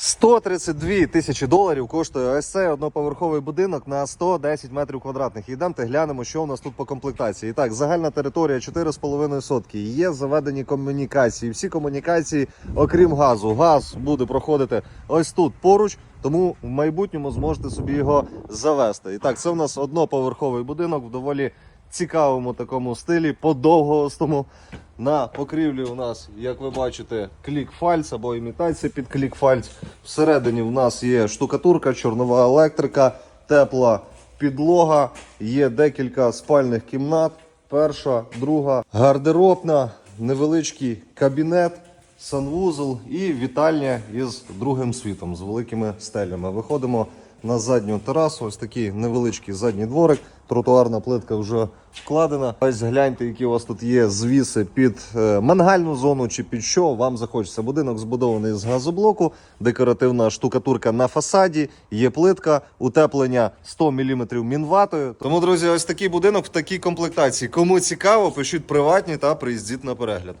132 тисячі доларів коштує ось цей одноповерховий будинок на 110 метрів квадратних. Йдемте глянемо, що у нас тут по комплектації. І так, загальна територія 4,5 сотки. Є заведені комунікації. Всі комунікації, окрім газу. Газ буде проходити ось тут поруч, тому в майбутньому зможете собі його завести. І так, це у нас одноповерховий будинок в доволі цікавому такому стилі, подовгостому. На покрівлі у нас, як ви бачите, клік-фальц або імітація під клік-фальц. Всередині в нас є штукатурка, чорнова електрика, тепла підлога, є декілька спальних кімнат. Перша, друга, гардеробна, невеличкий кабінет, санвузол і вітальня із другим світом з великими стелями. Виходимо на задню терасу. Ось такий невеличкий задній дворик. Тротуарна плитка вже вкладена. Ось гляньте, які у вас тут є звіси під е, мангальну зону чи під що вам захочеться. Будинок збудований з газоблоку, декоративна штукатурка на фасаді, є плитка, утеплення 100 мм мінватою. Тому, друзі, ось такий будинок в такій комплектації. Кому цікаво, пишіть приватні та приїздіть на перегляд.